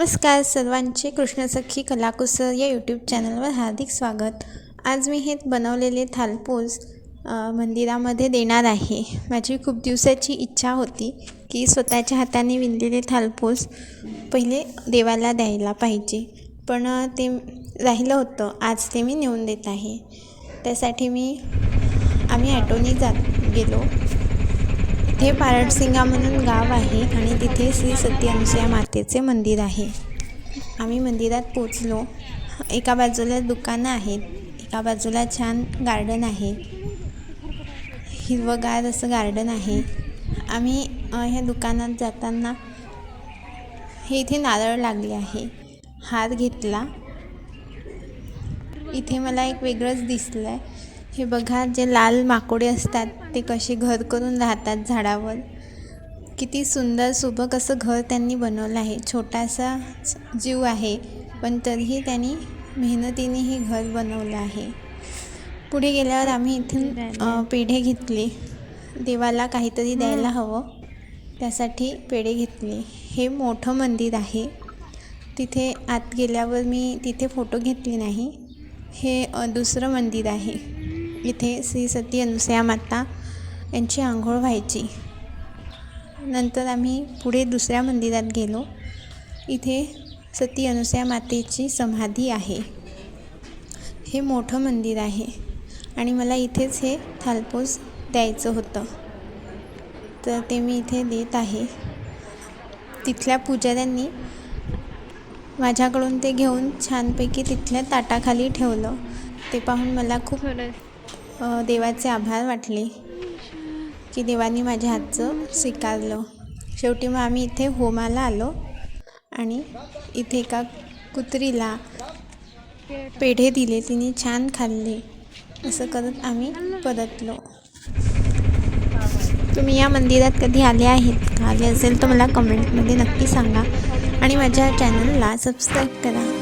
नमस्कार सर्वांचे कृष्णसखी कलाकुसर या यूट्यूब चॅनलवर हार्दिक स्वागत. आज मी हे बनवलेले थालपोज मंदिरामध्ये देणार आहे. माझी खूप दिवसाची इच्छा होती की स्वतःच्या हाताने विणलेले थालपोज पहिले देवाला द्यायला पाहिजे. पण ते राहिलं होतं. आज ते मी नेऊन देत आहे. त्यासाठी मी आम्ही ॲटोने जात गेलो. इथे पारडसिंगा म्हणून गाव आहे आणि तिथे श्री सत्यानुसया मातेचे मंदिर आहे. आम्ही मंदिरात पोचलो एका बाजूला दुकानं आहेत. एका बाजूला छान गार्डन आहे. हिरवंगार असं गार्डन आहे. आम्ही ह्या दुकानात जाताना हे इथे नारळ लागले आहे. हार घेतला. इथे मला एक वेगळंच दिसलं आहे हे बघा जे लाल माकोडे असतात ते कसे घर करून राहतात झाडावर. किती सुंदर सुबक असं घर त्यांनी बनवलं आहे. छोटासा जीव आहे पण तरीही त्यांनी मेहनतीने हे घर बनवलं आहे. पुढे गेल्यावर आम्ही इथून पेढे घेतले. देवाला काहीतरी द्यायला हवं. त्यासाठी पेढे घेतले. हे मोठं मंदिर आहे. तिथे आत गेल्यावर मी तिथे फोटो घेतले नाही. हे दुसरं मंदिर आहे. इथे श्री सती अनुसया माता यांची आंघोळ व्हायची. नंतर आम्ही पुढे दुसऱ्या मंदिरात गेलो. इथे सती अनुसया मातेची समाधी आहे. हे मोठं मंदिर आहे आणि मला इथेच हे थालपोस द्यायचं होतं. तर ते मी इथे देत आहे. तिथल्या पुजाऱ्यांनी माझ्याकडून ते घेऊन छानपैकी तिथल्या ताटाखाली ठेवलं. ते पाहून मला खूप देवाचे आभार वाटले की देवानी माझ्या हातचं स्वीकारलं. शेवटी मग आम्ही इथे होमाला आलो आणि इथे एका कुत्रीला पेढे दिले. तिने छान खाल्ले. असं करत आम्ही परतलो. तुम्ही या मंदिरात कधी आले आहेत का? आले असेल तर मला कमेंटमध्ये नक्की सांगा आणि माझ्या चॅनलला सबस्क्राईब करा.